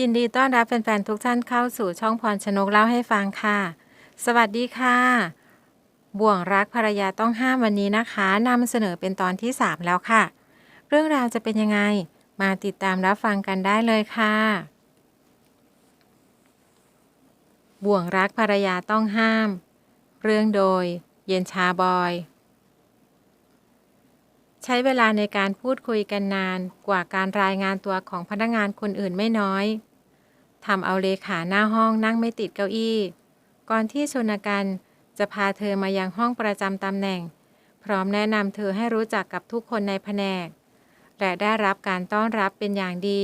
ยินดีต้อนรับแฟนๆทุกท่านเข้าสู่ช่องพรชนกเล่าให้ฟังค่ะ สวัสดีค่ะ บ่วงรักภรรยาต้องห้ามวันนี้นะคะนำเสนอเป็นตอนที่ 3 แล้วค่ะ เรื่องราวจะเป็นยังไง มาติดตามรับฟังกันได้เลยค่ะ บ่วงรักภรรยาต้องห้าม เรื่องโดย เย็นชาบอย ใช้เวลาในการพูดคุยกันนานกว่าการรายงานตัวของพนักงานคนอื่นไม่น้อยทำเอาเลขาหน้าห้องนั่งไม่ติดเก้าอี้ ก่อนที่ชนกันจะพาเธอมายังห้องประจำตำแหน่ง พร้อมแนะนำเธอให้รู้จักกับทุกคนในแผนก และได้รับการต้อนรับเป็นอย่างดี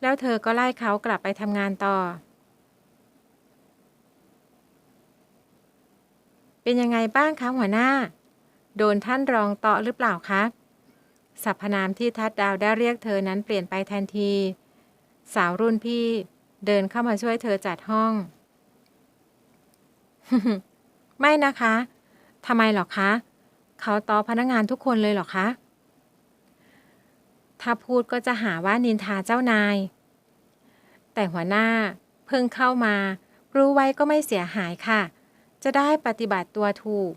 แล้วเธอก็ไล่เขากลับไปทำงานต่อ เป็นยังไงบ้างคะหัวหน้า โดนท่านรองเตาะหรือเปล่าคะสรรพนามที่ทัดดาวได้เรียกเธอนั้นเปลี่ยนไปทันที สาวรุ่นพี่เดินเข้ามาช่วยเธอจัดห้อง ไม่นะคะทำไมหรอคะ เขาตอพนักงานทุกคนเลยหรอคะ ถ้าพูดก็จะหาว่านินทาเจ้านาย แต่หัวหน้าเพิ่งเข้ามา รู้ไว้ก็ไม่เสียหายค่ะ จะได้ปฏิบัติตัวถูก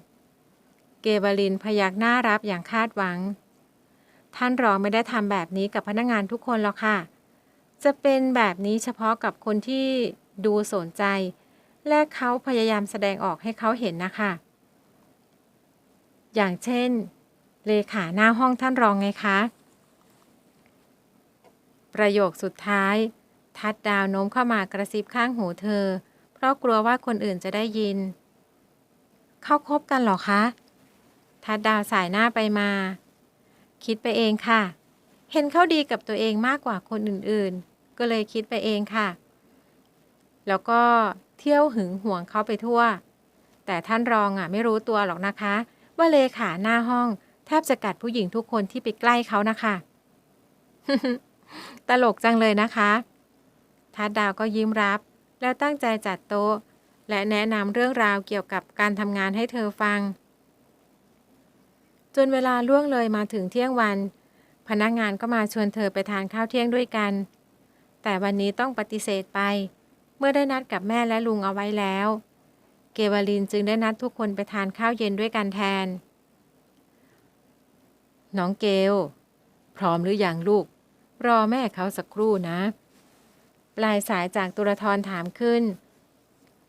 เกวลินพยักหน้ารับอย่างคาดหวัง ท่านรองไม่ได้ทำแบบนี้กับพนักงานทุกคนหรอกค่ะ จะเป็นแบบนี้เฉพาะกับคนที่ดูสนใจ และเขาพยายามแสดงออกให้เขาเห็นนะคะ อย่างเช่น เลขาหน้าห้องท่านรองไงคะ ประโยคสุดท้าย ทัดดาวโน้มเข้ามากระซิบข้างหูเธอ เพราะกลัวว่าคนอื่นจะได้ยิน เขาคบกันหรอคะ ทัดดาวสายหน้าไปมา คิดไปเองค่ะ เห็นเขาดีกับตัวเองมากกว่าคนอื่นๆ ก็เลยคิดไปเองค่ะ แล้วก็เที่ยวหึงหวงเขาไปทั่ว แต่ท่านรองอะไม่รู้ตัวหรอกนะคะ ว่าเลขาหน้าห้อง แทบจะกัดผู้หญิงทุกคนที่ไปใกล้เขานะคะ ตลกจังเลยนะคะทัดดาวก็ยิ้มรับ แล้วตั้งใจจัดโต๊ะ และแนะนำเรื่องราวเกี่ยวกับการทำงานให้เธอฟัง จนเวลาล่วงเลยมาถึงเที่ยงวัน พนักงานก็มาชวนเธอไปทานข้าวเที่ยงด้วยกัน แต่วันนี้ต้องปฏิเสธไป เมื่อได้นัดกับแม่และลุงเอาไว้แล้ว เกวลินจึงได้นัดทุกคนไปทานข้าวเย็นด้วยกันแทน น้องเกล พร้อมหรืออยังลูก รอแม่เขาสักครู่นะ ปลายสายจากตุรทรถามขึ้น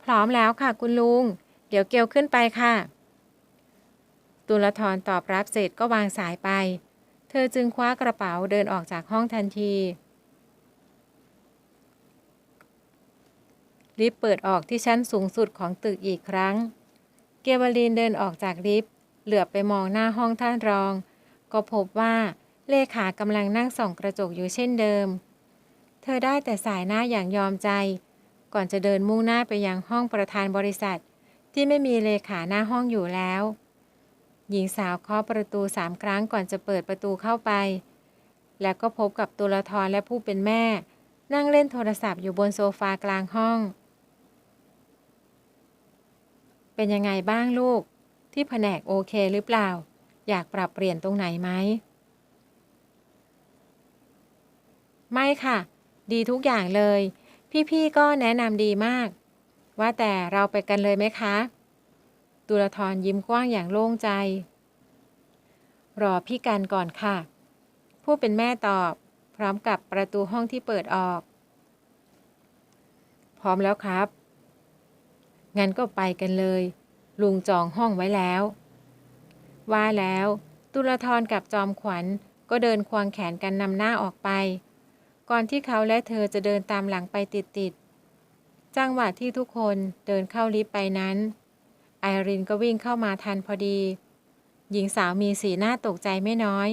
พร้อมแล้วค่ะคุณลุง เดี๋ยวเกลขึ้นไปค่ะ ตุลทรตอบรับเสร็จก็วางสายไป เธอจึงคว้ากระเป๋าเดินออกจากห้องทันที ลิฟต์เปิดออกที่ชั้นสูงสุดของตึกอีกครั้ง เกวลินเดินออกจากลิฟต์เหลือบไปมองหน้าห้องท่านรอง ก็พบว่าเลขากำลังนั่งส่องกระจกอยู่เช่นเดิม เธอได้แต่สายหน้าอย่างยอมใจ ก่อนจะเดินมุ่งหน้าไปยังห้องประธานบริษัท ที่ไม่มีเลขาหน้าห้องอยู่แล้ว หญิงสาวเคาะประตูสามครั้งก่อนจะเปิดประตูเข้าไป แล้วก็พบกับตุละทรและผู้เป็นแม่ นั่งเล่นโทรศัพท์อยู่บนโซฟากลางห้อง เป็นยังไงบ้างลูก ที่แผนกโอเคหรือเปล่า อยากปรับเปลี่ยนตรงไหนไหม ไม่ค่ะ ดีทุกอย่างเลย พี่ๆก็แนะนำดีมาก ว่าแต่เราไปกันเลยไหมคะ ตุลทรยิ้มกว้างอย่างโล่งใจ รอพี่กันก่อนค่ะ ผู้เป็นแม่ตอบ พร้อมกับประตูห้องที่เปิดออก พร้อมแล้วครับ งั้นก็ไปกันเลย ลุงจองห้องไว้แล้ว ว่าแล้ว ตุลทรกับจอมขวัญก็เดินควงแขนกันนำหน้าออกไป ก่อนที่เขาและเธอจะเดินตามหลังไปติดๆจังหวะที่ทุกคนเดินเข้าลิฟต์ไปนั้น ไอรินก็วิ่งเข้ามาทันพอดี หญิงสาวมีสีหน้าตกใจไม่น้อย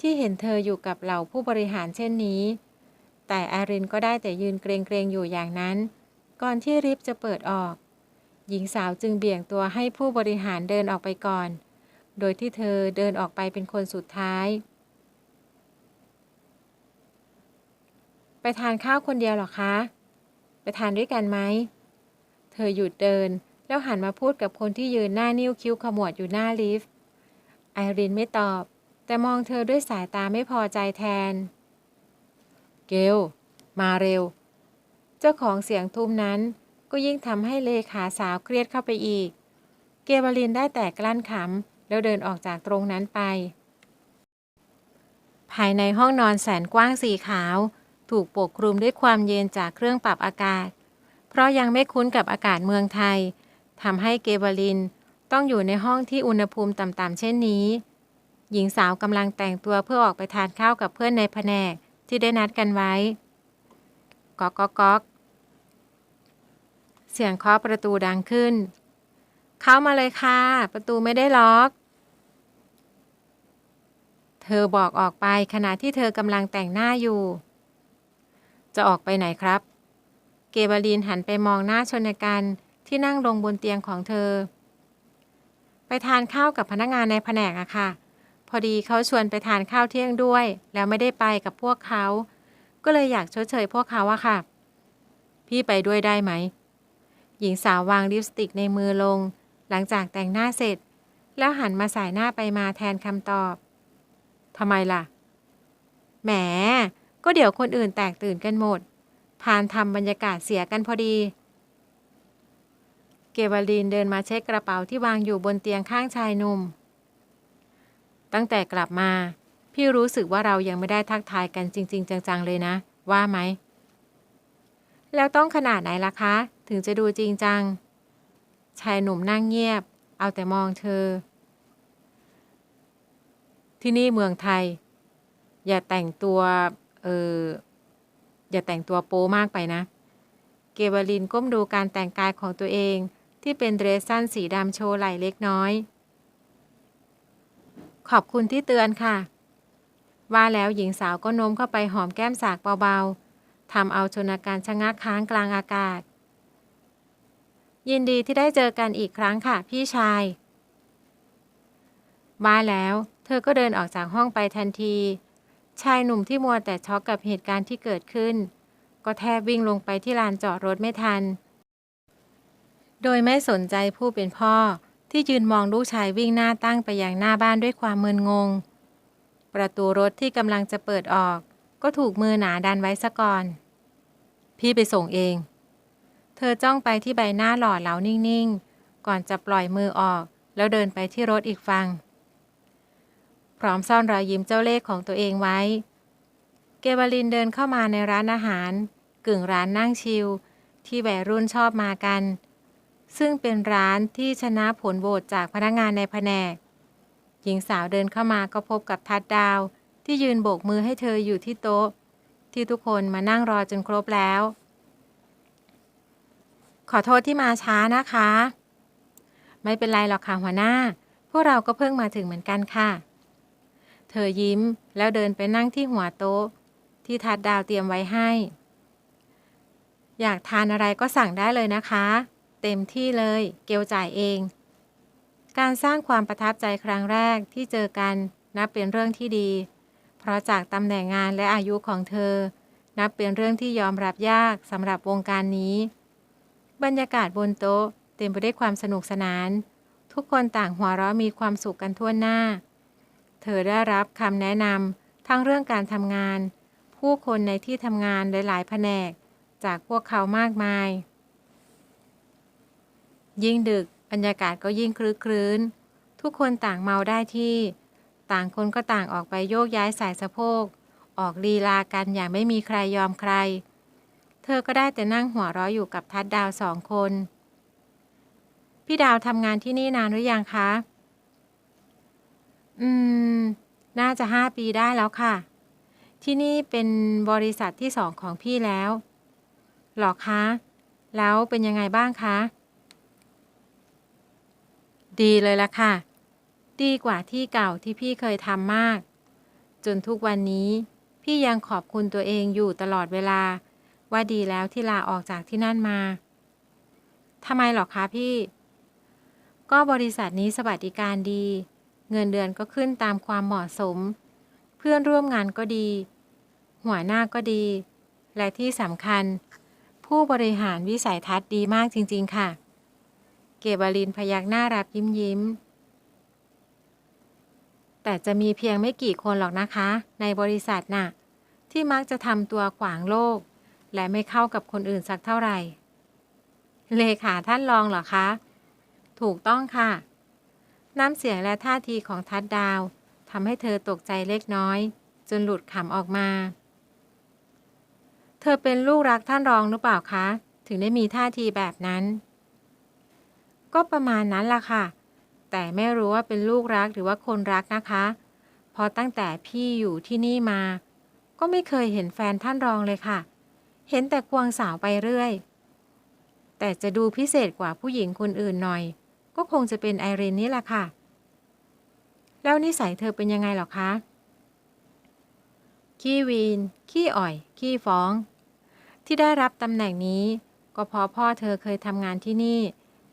ที่เห็นเธออยู่กับเหล่าผู้บริหารเช่นนี้ แต่ไอรินก็ได้แต่ยืนเกรงๆอยู่อย่างนั้น ก่อนที่ลิฟจะเปิดออก หญิงสาวจึงเบี่ยงตัวให้ผู้บริหารเดินออกไปก่อน โดยที่เธอเดินออกไปเป็นคนสุดท้าย ไปทานข้าวคนเดียวหรอคะ ไปทานด้วยกันไหม เธอหยุดเดิน แล้วหันมาพูดกับคนที่ยืนหน้านิ้วคิ้วขมวดอยู่หน้าลิฟต์ ไอรินไม่ตอบ แต่มองเธอด้วยสายตาไม่พอใจแทน เกล มาเร็ว เจ้าของเสียงทุ้มนั้นก็ยิ่งทำให้เลขาสาวเครียดเข้าไปอีก เกวลินได้แต่กลั้นขำแล้วเดินออกจากตรงนั้นไป ภายในห้องนอนแสนกว้างสีขาว ถูกปกคลุมด้วยความเย็นจากเครื่องปรับอากาศ เพราะยังไม่คุ้นกับอากาศเมืองไทย ทำให้เกวลินต้องอยู่ในห้องที่อุณหภูมิต่ำๆเช่นนี้ หญิงสาวกำลังแต่งตัวเพื่อออกไปทานข้าวกับเพื่อนในแผนกที่ได้นัดกันไว้ก๊อกก๊อกก๊อกเสียงเคาะประตูดังขึ้น เข้ามาเลยค่ะ ประตูไม่ได้ล็อก เธอบอกออกไปขณะที่เธอกำลังแต่งหน้าอยู่ จะออกไปไหนครับ เกบาลีนหันไปมองหน้าชนกัน ที่นั่งลงบนเตียงของเธอ ไปทานข้าวกับพนักงานในแผนกอะค่ะ พอดีเขาชวนไปทานข้าวเที่ยงด้วย แล้วไม่ได้ไปกับพวกเขา ก็เลยอยากชดเชยพวกเขาอะค่ะ พี่ไปด้วยได้ไหม หญิงสาววางลิปสติกในมือลง หลังจากแต่งหน้าเสร็จ แล้วหันมาสายหน้าไปมาแทนคำตอบทำไมล่ะ แหม ก็เดี๋ยวคนอื่นแตกตื่นกันหมด พานทำบรรยากาศเสียกันพอดี เกวาลีนเดินมาเช็คกระเป๋าที่วางอยู่บนเตียงข้างชายหนุ่ม ตั้งแต่กลับมา พี่รู้สึกว่าเรายังไม่ได้ทักทายกันจริง ๆ จังๆเลยนะ ว่าไหม แล้วต้องขนาดไหนล่ะคะ ถึงจะดูจริงจัง ชายหนุ่มนั่งเงียบ เอาแต่มองเธอ ที่นี่เมืองไทย อย่าแต่งตัว เออ อย่าแต่งตัวโป๊มากไปนะ เกวาลินก้มดูการแต่งกายของตัวเอง ที่เป็นเดรสสั้นสีดำโชว์ไหล่เล็กน้อย ขอบคุณที่เตือนค่ะ ว่าแล้วหญิงสาวก็โน้มเข้าไปหอมแก้มสากเบาๆทำเอาชนการชะงักค้างกลางอากาศ ยินดีที่ได้เจอกันอีกครั้งค่ะ พี่ชายว่าแล้ว เธอก็เดินออกจากห้องไปทันที ชายหนุ่มที่มัวแต่ช็อกกับเหตุการณ์ที่เกิดขึ้น ก็แทบวิ่งลงไปที่ลานจอดรถไม่ทัน โดยไม่สนใจผู้เป็นพ่อ ที่ยืนมองลูกชายวิ่งหน้าตั้งไปยังหน้าบ้านด้วยความมึนงง ประตูรถที่กำลังจะเปิดออก ก็ถูกมือหนาดันไว้ซะก่อน พี่ไปส่งเอง เธอจ้องไปที่ใบหน้าหล่อเหลานิ่งๆ ก่อนจะปล่อยมือออก แล้วเดินไปที่รถอีกฝั่งพร้อมซ่อนรอยยิ้มเจ้าเล่ห์ของตัวเองไว้ เกวลินเดินเข้ามาในร้านอาหาร กึ่งร้านนั่งชิลที่วัยรุ่นชอบมากัน ซึ่งเป็นร้านที่ชนะผลโหวตจากพนักงานในแผนก หญิงสาวเดินเข้ามาก็พบกับทัดดาว ที่ยืนโบกมือให้เธออยู่ที่โต๊ะ ที่ทุกคนมานั่งรอจนครบแล้ว ขอโทษที่มาช้านะคะ ไม่เป็นไรหรอกค่ะหัวหน้า พวกเราก็เพิ่งมาถึงเหมือนกันค่ะ เธอยิ้มแล้วเดินไปนั่งที่หัวโต๊ะ ที่ทัดดาวเตรียมไว้ให้ อยากทานอะไรก็สั่งได้เลยนะคะ เต็มที่เลย เกลจ่ายเอง การสร้างความประทับใจครั้งแรกที่เจอกันนับเป็นเรื่องที่ดี เพราะจากตำแหน่งงานและอายุของเธอ นับเป็นเรื่องที่ยอมรับยากสำหรับวงการนี้ บรรยากาศบนโต๊ะ เต็มไปด้วยความสนุกสนาน ทุกคนต่างหัวเราะมีความสุขกันทั่วหน้า เธอได้รับคำแนะนำทั้งเรื่องการทำงาน ผู้คนในที่ทำงานหลายๆ แผนก จากพวกเขามากมาย ยิ่งดึกบรรยากาศก็ยิ่งคลึกครื้น ทุกคนต่างเมาได้ที่ ต่างคนก็ต่างออกไปโยกย้ายสายสะโพก ออกลีลากันอย่างไม่มีใครยอมใคร เธอก็ได้แต่นั่งหัวเราะอยู่กับทัดดาวสองคน พี่ดาวทำงานที่นี่นานหรือยังคะ อืม น่าจะห้าปีได้แล้วค่ะ ที่นี่เป็นบริษัทที่สองของพี่แล้ว หรอคะ แล้วเป็นยังไงบ้างคะ ดีเลยละค่ะ ดีกว่าที่เก่าที่พี่เคยทำมาก จนทุกวันนี้ พี่ยังขอบคุณตัวเองอยู่ตลอดเวลา ว่าดีแล้วที่ลาออกจากที่นั่นมาทำไมหรอคะพี่ ก็บริษัทนี้สวัสดิการดี เงินเดือนก็ขึ้นตามความเหมาะสม เพื่อนร่วมงานก็ดี หัวหน้าก็ดี และที่สำคัญ ผู้บริหารวิสัยทัศน์ดีมากจริง ๆ ค่ะ เกบาลินพยักหน้ารับยิ้มยิ้ม แต่จะมีเพียงไม่กี่คนหรอกนะคะ ในบริษัทน่ะ ที่มักจะทำตัวขวางโลก และไม่เข้ากับคนอื่นสักเท่าไหร่ เลขาท่านรองเหรอคะ ถูกต้องค่ะ น้ำเสียงและท่าทีของทัดดาวทำให้เธอตกใจเล็กน้อย จนหลุดขำออกมา เธอเป็นลูกรักท่านรองหรือเปล่าคะ ถึงได้มีท่าทีแบบนั้น ก็ประมาณนั้นล่ะค่ะ แต่ไม่รู้ว่าเป็นลูกรักหรือว่าคนรักนะคะเพราะตั้งแต่พี่อยู่ที่นี่มา ก็ไม่เคยเห็นแฟนท่านรองเลยค่ะ เห็นแต่ควงสาวไปเรื่อย แต่จะดูพิเศษกว่าผู้หญิงคนอื่นหน่อย ก็คงจะเป็นไอรินนี่แหละค่ะ แล้วนิสัยเธอเป็นยังไงหรอคะขี้วีน ขี้อ่อย ขี้ฟ้อง ที่ได้รับตำแหน่งนี้ ก็เพราะพ่อเธอเคยทำงานที่นี่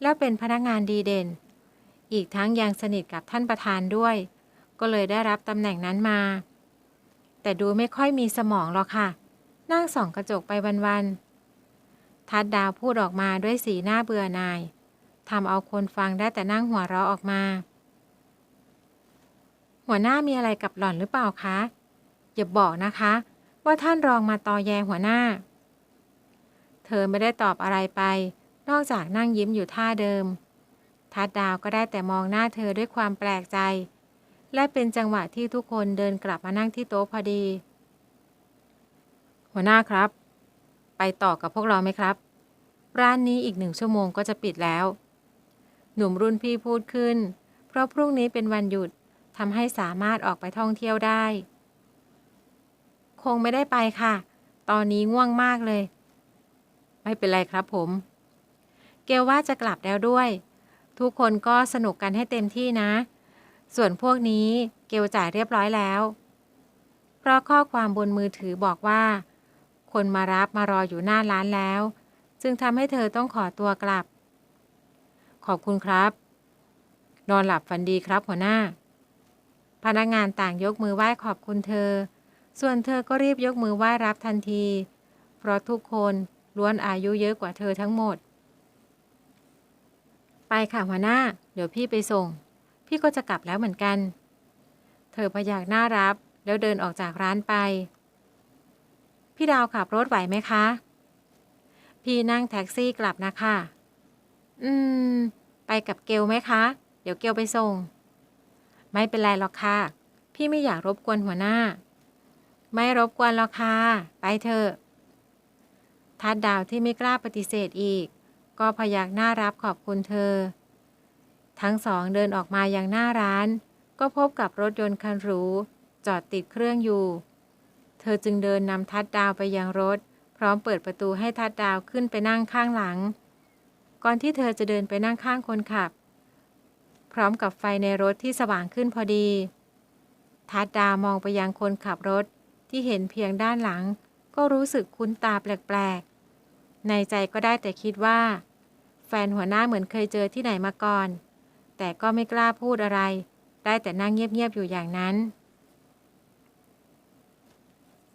แล้วเป็นพนักงานดีเด่น อีกทั้งยังสนิทกับท่านประธานด้วย ก็เลยได้รับตำแหน่งนั้นมา แต่ดูไม่ค่อยมีสมองหรอกค่ะ นั่งส่องกระจกไปวันๆทัดดาวพูดออกมาด้วยสีหน้าเบื่อหน่ายทำเอาคนฟังได้แต่นั่งหัวเราะออกมา หัวหน้ามีอะไรกับหล่อนหรือเปล่าคะ อย่าบอกนะคะ ว่าท่านรองมาตอแยหัวหน้า เธอไม่ได้ตอบอะไรไป นอกจากนั่งยิ้มอยู่ท่าเดิม ทัดดาวก็ได้แต่มองหน้าเธอด้วยความแปลกใจ และเป็นจังหวะที่ทุกคนเดินกลับมานั่งที่โต๊ะพอดี หัวหน้าครับ ไปต่อกับพวกเราไหมครับ ร้านนี้อีกหนึ่งชั่วโมงก็จะปิดแล้ว หนุ่มรุ่นพี่พูดขึ้น เพราะพรุ่งนี้เป็นวันหยุดทำให้สามารถออกไปท่องเที่ยวได้ คงไม่ได้ไปค่ะ ตอนนี้ง่วงมากเลย ไม่เป็นไรครับผม เกลว่าจะกลับแล้วด้วย ทุกคนก็สนุกกันให้เต็มที่นะ ส่วนพวกนี้เกลจ่ายเรียบร้อยแล้ว เพราะข้อความบนมือถือบอกว่า คนมารับมารออยู่หน้าร้านแล้ว จึงทำให้เธอต้องขอตัวกลับ ขอบคุณครับ นอนหลับฝันดีครับหัวหน้า พนักงานต่างยกมือไหว้ขอบคุณเธอ ส่วนเธอก็รีบยกมือไหว้รับทันที เพราะทุกคนล้วนอายุเยอะกว่าเธอทั้งหมด ไปค่ะหัวหน้า เดี๋ยวพี่ไปส่ง พี่ก็จะกลับแล้วเหมือนกัน เธอพยักหน้ารับ แล้วเดินออกจากร้านไป พี่ดาวขับรถไหวไหมคะ พี่นั่งแท็กซี่กลับนะคะ อืม ไปกับเกลไหมคะ เดี๋ยวเกลไปส่ง ไม่เป็นไรหรอกค่ะ พี่ไม่อยากรบกวนหัวหน้า ไม่รบกวนหรอกค่ะ ไปเถอะทัดดาวที่ไม่กล้าปฏิเสธอีก ก็พยักหน้ารับขอบคุณเธอ ทั้งสองเดินออกมาอยังหน้าร้าน ก็พบกับรถยนต์คันหรู จอดติดเครื่องอยู่ เธอจึงเดินนำทัดดาวไปยังรถ พร้อมเปิดประตูให้ทัดดาวขึ้นไปนั่งข้างหลัง ก่อนที่เธอจะเดินไปนั่งข้างคนขับ พร้อมกับไฟในรถที่สว่างขึ้นพอดี ทัดดาวมองไปยังคนขับรถที่เห็นเพียงด้านหลัง ก็รู้สึกคุ้นตาแปลกๆ ในใจก็ได้แต่คิดว่า แฟนหัวหน้าเหมือนเคยเจอที่ไหนมาก่อน แต่ก็ไม่กล้าพูดอะไร ได้แต่นั่งเงียบๆอยู่อย่างนั้น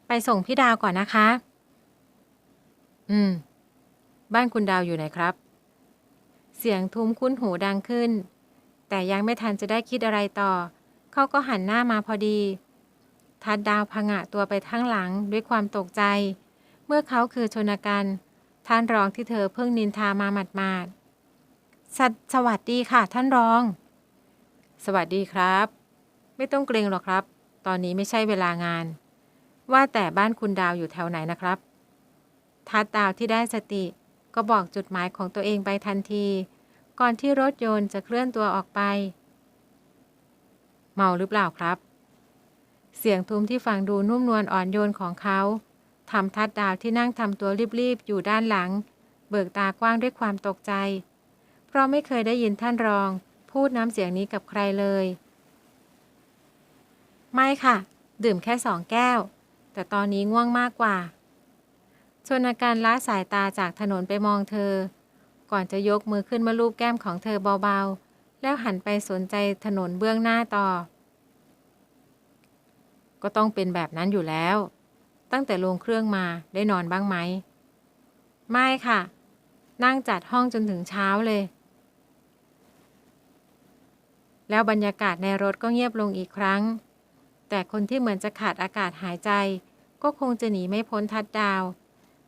ไปส่งพี่ดาวก่อนนะคะ อืม บ้านคุณดาวอยู่ไหนครับ เสียงทุ้มคุ้นหูดังขึ้น แต่ยังไม่ทันจะได้คิดอะไรต่อ เขาก็หันหน้ามาพอดี ทัดดาวพงะตัวไปทั้งหลังด้วยความตกใจ เมื่อเขาคือชนกัน ท่านรองที่เธอเพิ่งนินทามาหมาดๆสสวัสดีค่ะ ท่านรอง สวัสดีครับ ไม่ต้องเกรงหรอกครับ ตอนนี้ไม่ใช่เวลางาน ว่าแต่บ้านคุณดาวอยู่แถวไหนนะครับ ทัดดาวที่ได้สติก็บอกจุดหมายของตัวเองไปทันที ก่อนที่รถยนต์จะเคลื่อนตัวออกไป เมาหรือเปล่าครับ เสียงทุ้มที่ฟังดูนุ่มนวลอ่อนโยนของเขา ทำทัดดาวที่นั่งทำตัวรีบๆ อยู่ด้านหลัง เบิกตากว้างด้วยความตกใจ เพราะไม่เคยได้ยินท่านรอง พูดน้ำเสียงนี้กับใครเลย ไม่ค่ะ ดื่มแค่สองแก้ว แต่ตอนนี้ง่วงมากกว่า ชนาการละสายตาจากถนนไปมองเธอ ก่อนจะยกมือขึ้นมาลูบแก้มของเธอเบาๆ แล้วหันไปสนใจถนนเบื้องหน้าต่อ ก็ต้องเป็นแบบนั้นอยู่แล้ว ตั้งแต่ลงเครื่องมาได้นอนบ้างไหม ไม่ค่ะ นั่งจัดห้องจนถึงเช้าเลย แล้วบรรยากาศในรถก็เงียบลงอีกครั้ง แต่คนที่เหมือนจะขาดอากาศหายใจ ก็คงจะหนีไม่พ้นทัดดาว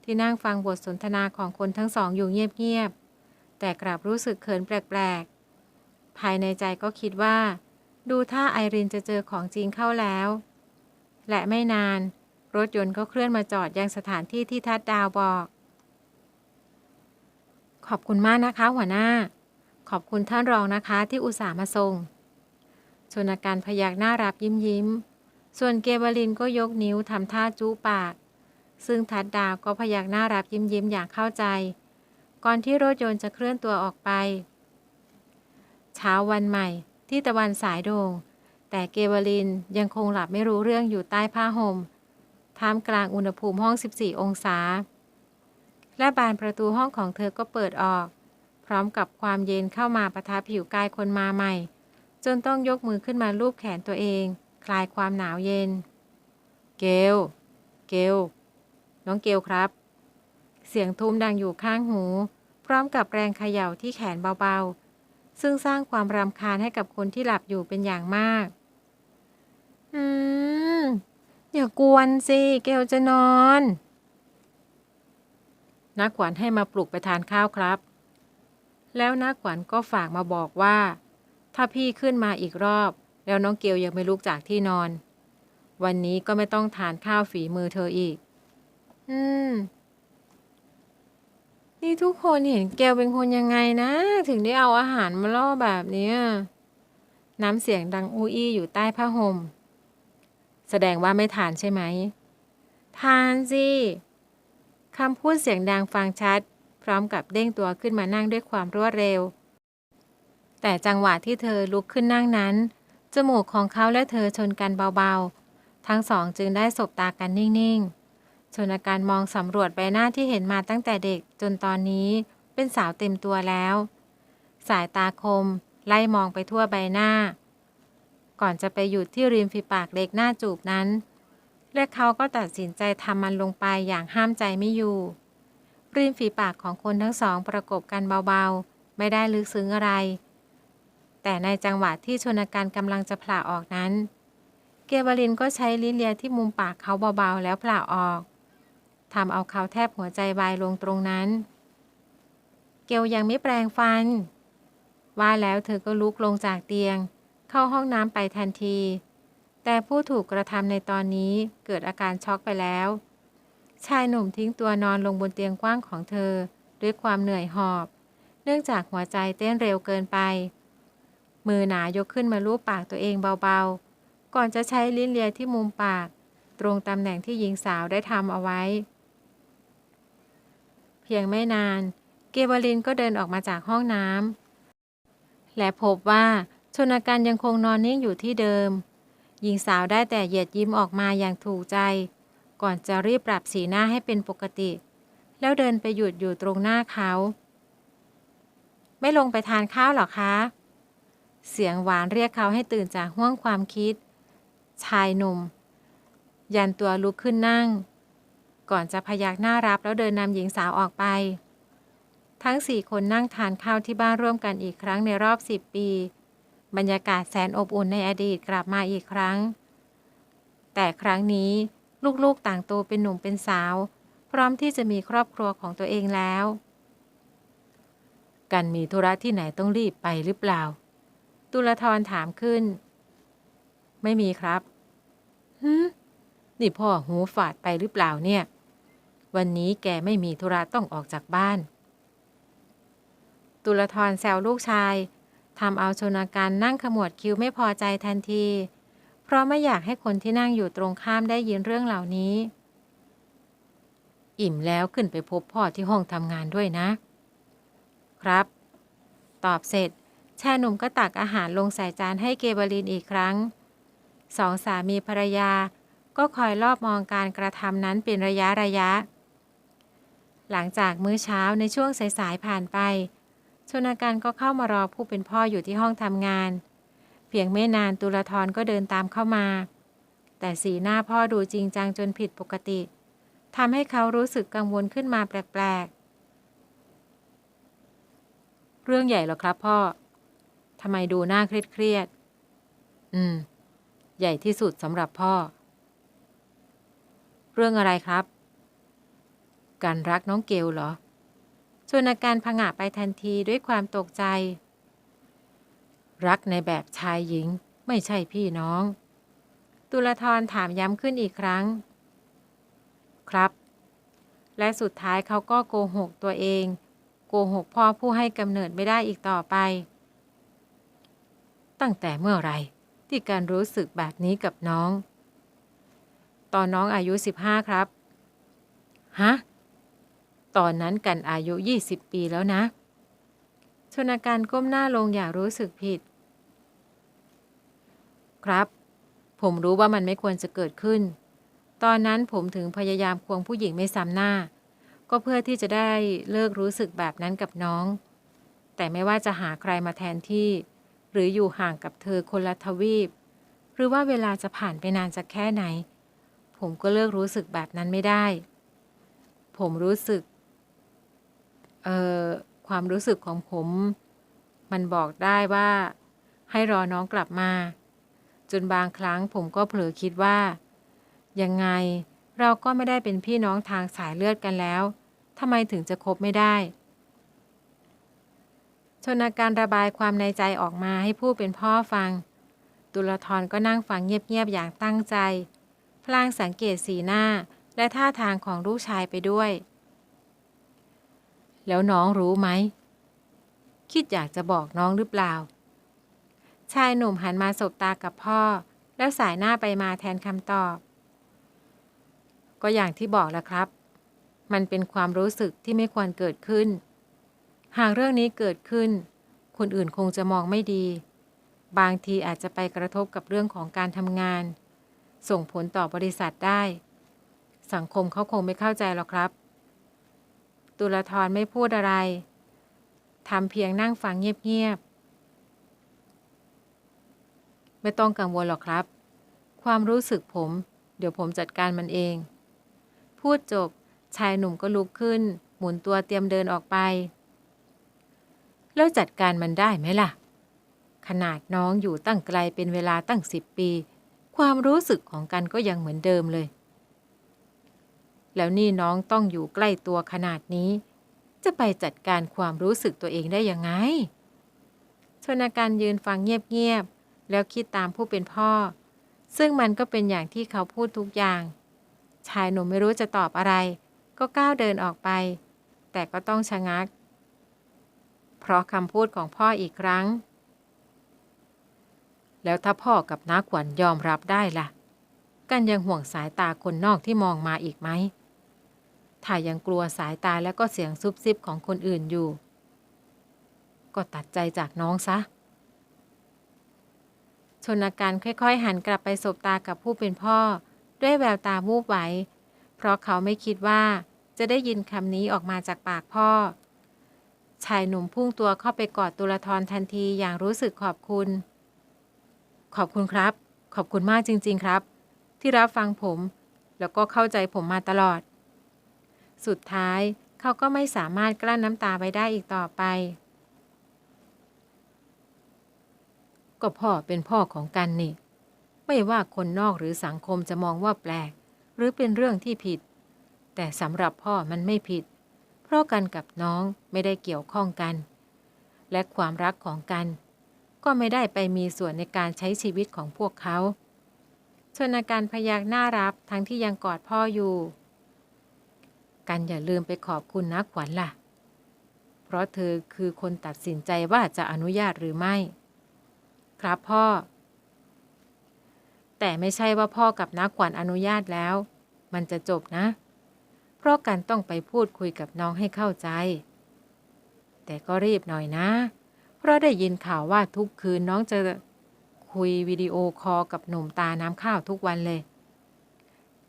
ที่นั่งฟังบทสนทนาของคนทั้งสองอยู่เงียบๆแต่กลับรู้สึกเขินแปลกๆ ภายในใจก็คิดว่า ดูท่าไอรินจะเจอของจริงเข้าแล้ว และไม่นาน รถยนต์ก็เคลื่อนมาจอดยังสถานที่ที่ทัดดาวบอก ขอบคุณมากนะคะ หัวหน้า ขอบคุณท่านรองนะคะที่อุตส่าห์มาส่งชนการพยักหน้ารับยิ้มยิ้ม ส่วนเกวลินก็ยกนิ้วทำท่าจู้ปาก ซึ่งทัดดาวก็พยักหน้ารับยิ้มยิ้มอย่างเข้าใจ ก่อนที่รถยนต์จะเคลื่อนตัวออกไป เช้าวันใหม่ที่ตะวันสายโดง่งแต่เกวลินยังคงหลับไม่รู้เรื่องอยู่ใต้ผ้าห่ม ท่ามกลางอุณหภูมิห้อง 14 องศา และบานประตูห้องของเธอก็เปิดออก พร้อมกับความเย็นเข้ามาประทับผิวกายคนมาใหม่ จนต้องยกมือขึ้นมาลูบแขนตัวเอง คลายความหนาวเย็น เกล เกล น้องเกลครับ เสียงทุ้มดังอยู่ข้างหู พร้อมกับแรงเขย่าที่แขนเบาๆ ซึ่งสร้างความรำคาญให้กับคนที่หลับอยู่เป็นอย่างมาก อืม อย่ากวนสิเกลจะนอนนักขวัญให้มาปลุกไปทานข้าวครับ แล้วนักขวัญก็ฝากมาบอกว่า ถ้าพี่ขึ้นมาอีกรอบ แล้วน้องเกลยังไม่ลุกจากที่นอน วันนี้ก็ไม่ต้องทานข้าวฝีมือเธออีก อืม นี่ทุกคนเห็นเกลเป็นคนยังไงนะ ถึงได้เอาอาหารมาล่อแบบนี้น้ำเสียงดังอูอี้อยู่ใต้ผ้าห่ม แสดงว่าไม่ทานใช่ไหม ทานสิคำพูดเสียงดังฟังชัด พร้อมกับเด้งตัวขึ้นมานั่งด้วยความรวดเร็ว แต่จังหวะที่เธอลุกขึ้นนั่งนั้น จมูกของเขาและเธอชนกันเบาๆ ทั้งสองจึงได้สบตากันนิ่งๆ ชนการมองสำรวจใบหน้าที่เห็นมาตั้งแต่เด็กจนตอนนี้เป็นสาวเต็มตัวแล้ว สายตาคม ไล่มองไปทั่วใบหน้า ก่อนจะไปหยุดที่ริมฝีปากเล็กหน้าจูบนั้น และเขาก็ตัดสินใจทำมันลงไปอย่างห้ามใจไม่อยู่ ริมฝีปากของคนทั้งสองประกบกันเบาๆ ไม่ได้ลึกซึ้งอะไร แต่ในจังหวะที่ชนการกำลังจะผละออกนั้น เกวลินก็ใช้ลิ้นเลียที่มุมปากเขาเบาๆ แล้วผละออกทำเอาเขาแทบหัวใจวายลงตรงนั้น เกลยังไม่แปลงฟัน ว่าแล้วเธอก็ลุกลงจากเตียง เข้าห้องน้ำไปทันที แต่ผู้ถูกกระทำในตอนนี้เกิดอาการช็อกไปแล้ว ชายหนุ่มทิ้งตัวนอนลงบนเตียงกว้างของเธอ ด้วยความเหนื่อยหอบ เนื่องจากหัวใจเต้นเร็วเกินไป มือหนายกขึ้นมาลูบปากตัวเองเบาๆ ก่อนจะใช้ลิ้นเลียที่มุมปาก ตรงตำแหน่งที่หญิงสาวได้ทำเอาไว้ เพียงไม่นาน เกวลินก็เดินออกมาจากห้องน้ำและพบว่า ชนการยังคงนอนนิ่งอยู่ที่เดิม หญิงสาวได้แต่เหยียดยิ้มออกมาอย่างถูกใจ ก่อนจะรีบปรับสีหน้าให้เป็นปกติ แล้วเดินไปหยุดอยู่ตรงหน้าเขา ไม่ลงไปทานข้าวหรอคะ เสียงหวานเรียกเขาให้ตื่นจากห้วงความคิด ชายหนุ่ม ยันตัวลุกขึ้นนั่ง ก่อนจะพยักหน้ารับแล้วเดินนำหญิงสาวออกไป ทั้งสี่คนนั่งทานข้าวที่บ้านร่วมกันอีกครั้งในรอบสิบปี บรรยากาศแสนอบอุ่นในอดีตกลับมาอีกครั้ง แต่ครั้งนี้ลูกๆต่างโตเป็นหนุ่มเป็นสาว พร้อมที่จะมีครอบครัวของตัวเองแล้ว กันมีธุระที่ไหนต้องรีบไปหรือเปล่า ตุลทรถามขึ้น ไม่มีครับฮึนี่พ่อหูฝาดไปหรือเปล่าเนี่ย วันนี้แกไม่มีธุระต้องออกจากบ้าน ตุลทรแซวลูกชาย ทำเอาชนการนั่งขมวดคิ้วไม่พอใจทันที เพราะไม่อยากให้คนที่นั่งอยู่ตรงข้ามได้ยินเรื่องเหล่านี้ อิ่มแล้วขึ้นไปพบพ่อที่ห้องทำงานด้วยนะ ครับ ตอบเสร็จ ชายหนุ่มก็ตักอาหารลงใส่จานให้เกเบลินอีกครั้ง สองสามีภรรยาก็คอยรอบมองการกระทำนั้นเป็นระยะระยะ หลังจากมื้อเช้าในช่วงสายๆผ่านไป ชนการก็เข้ามารอผู้เป็นพ่ออยู่ที่ห้องทำงาน เพียงไม่นานตุลทรก็เดินตามเข้ามา แต่สีหน้าพ่อดูจริงจังจนผิดปกติทำให้เขารู้สึกกังวลขึ้นมาแปลกๆ เรื่องใหญ่หรอครับพ่อทำไมดูหน้าเครียดๆอืม ใหญ่ที่สุดสำหรับพ่อ เรื่องอะไรครับ การรักน้องเกลเหรอ ชนอาการผงะไปทันทีด้วยความตกใจ รักในแบบชายหญิงไม่ใช่พี่น้อง ตุลทรถามย้ำขึ้นอีกครั้ง ครับ และสุดท้ายเขาก็โกหกตัวเอง โกหกพ่อผู้ให้กำเนิดไม่ได้อีกต่อไป ตั้งแต่เมื่อไรที่การรู้สึกแบบนี้กับน้อง ตอนน้องอายุ 15 ครับ ฮะ ตอนนั้นกันอายุ 20 ปีแล้วนะ ชนการก้มหน้าลงอย่างรู้สึกผิด ครับ ผมรู้ว่ามันไม่ควรจะเกิดขึ้น ตอนนั้นผมถึงพยายามควงผู้หญิงไม่ซ้ำหน้า ก็เพื่อที่จะได้เลิกรู้สึกแบบนั้นกับน้อง แต่ไม่ว่าจะหาใครมาแทนที่ หรืออยู่ห่างกับเธอคนละทวีป หรือว่าเวลาจะผ่านไปนานจะแค่ไหน ผมก็เลิกรู้สึกแบบนั้นไม่ได้ผมรู้สึก เออความรู้สึกของผม มันบอกได้ว่า ให้รอน้องกลับมา จนบางครั้งผมก็เผลอคิดว่า ยังไงเราก็ไม่ได้เป็นพี่น้องทางสายเลือดกันแล้วทำไมถึงจะคบไม่ได้ชนการระบายความในใจออกมาให้ผู้เป็นพ่อฟัง ตุลทรก็นั่งฟังเงียบๆอย่างตั้งใจ พลางสังเกตสีหน้าและท่าทางของลูกชายไปด้วย แล้วน้องรู้ไหม คิดอยากจะบอกน้องหรือเปล่า ชายหนุ่มหันมาสบตากับพ่อ แล้วสายหน้าไปมาแทนคำตอบ ก็อย่างที่บอกแล้วครับ มันเป็นความรู้สึกที่ไม่ควรเกิดขึ้น หากเรื่องนี้เกิดขึ้น คนอื่นคงจะมองไม่ดี บางทีอาจจะไปกระทบกับเรื่องของการทำงาน ส่งผลต่อบริษัทได้ สังคมเขาคงไม่เข้าใจหรอกครับ ตุลทรไม่พูดอะไรทำเพียงนั่งฟังเงียบๆ ไม่ต้องกังวลหรอกครับ ความรู้สึกผม เดี๋ยวผมจัดการมันเอง พูดจบชายหนุ่มก็ลุกขึ้น หมุนตัวเตรียมเดินออกไป แล้วจัดการมันได้ไหมล่ะ ขนาดน้องอยู่ตั้งไกลเป็นเวลาตั้งสิบปี ความรู้สึกของกันก็ยังเหมือนเดิมเลย แล้วนี่น้องต้องอยู่ใกล้ตัวขนาดนี้ จะไปจัดการความรู้สึกตัวเองได้ยังไง ชนาการยืนฟังเงียบๆ แล้วคิดตามผู้เป็นพ่อ ซึ่งมันก็เป็นอย่างที่เขาพูดทุกอย่าง ชายหนุ่มไม่รู้จะตอบอะไร ก็ก้าวเดินออกไป แต่ก็ต้องชะงัก เพราะคำพูดของพ่ออีกครั้ง แล้วถ้าพ่อกับน้าขวัญยอมรับได้ล่ะกันยังห่วงสายตาคนนอกที่มองมาอีกไหม ถ้ายังกลัวสายตาและก็เสียงซุบซิบของคนอื่นอยู่ ก็ตัดใจจากน้องซะ ชนการค่อยๆ หันกลับไปสบตากับผู้เป็นพ่อ ด้วยแววตาวูบไหว เพราะเขาไม่คิดว่าจะได้ยินคำนี้ออกมาจากปากพ่อ ชายหนุ่มพุ่งตัวเข้าไปกอดตุลทรทันทีอย่างรู้สึกขอบคุณ ขอบคุณครับ ขอบคุณมากจริง ๆครับ ที่รับฟังผม แล้วก็เข้าใจผมมาตลอด สุดท้ายเขาก็ไม่สามารถกลั้นน้ำตาไว้ได้อีกต่อไป ก็พ่อเป็นพ่อของกันนี่ ไม่ว่าคนนอกหรือสังคมจะมองว่าแปลก หรือเป็นเรื่องที่ผิด แต่สำหรับพ่อมันไม่ผิด เพราะกันกับน้องไม่ได้เกี่ยวข้องกัน และความรักของกัน ก็ไม่ได้ไปมีส่วนในการใช้ชีวิตของพวกเขาชนาการพยักหน้ารับทั้งที่ยังกอดพ่ออยู่ กันอย่าลืมไปขอบคุณนะขวัญล่ะ เพราะเธอคือคนตัดสินใจว่าจะอนุญาตหรือไม่ ครับพ่อ แต่ไม่ใช่ว่าพ่อกับนักขวัญอนุญาตแล้ว มันจะจบนะ เพราะกันต้องไปพูดคุยกับน้องให้เข้าใจ แต่ก็รีบหน่อยนะ เพราะได้ยินข่าวว่าทุกคืนน้องจะคุยวิดีโอคอลกับหนุ่มตาน้ำข้าวทุกวันเลย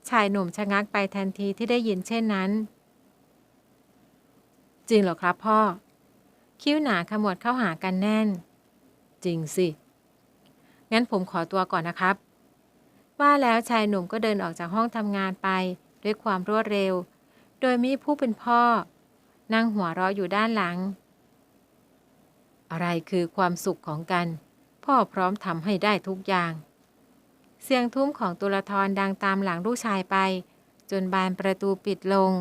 ชายหนุ่มชะงักไปทันทีที่ได้ยินเช่นนั้น จริงเหรอครับพ่อ คิ้วหนาขมวดเข้าหากันแน่น จริงสิ งั้นผมขอตัวก่อนนะครับ ว่าแล้วชายหนุ่มก็เดินออกจากห้องทำงานไปด้วยความรวดเร็ว โดยมีผู้เป็นพ่อ นั่งหัวเราะอยู่ด้านหลัง อะไรคือความสุขของกัน พ่อพร้อมทำให้ได้ทุกอย่าง เสียงทุ้มของตุลทรดังตามหลังลูกชายไป จนบานประตูปิดลง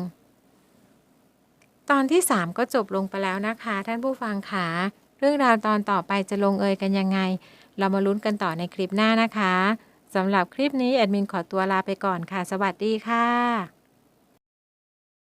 ตอนที่ 3 ก็จบลงไปแล้วนะคะ ท่านผู้ฟังค่ะเรื่องราวตอนต่อไปจะลงเอยกันยังไง เรามาลุ้นกันต่อในคลิปหน้านะคะสำหรับคลิปนี้แอดมินขอตัวลาไปก่อนค่ะ สวัสดีค่ะ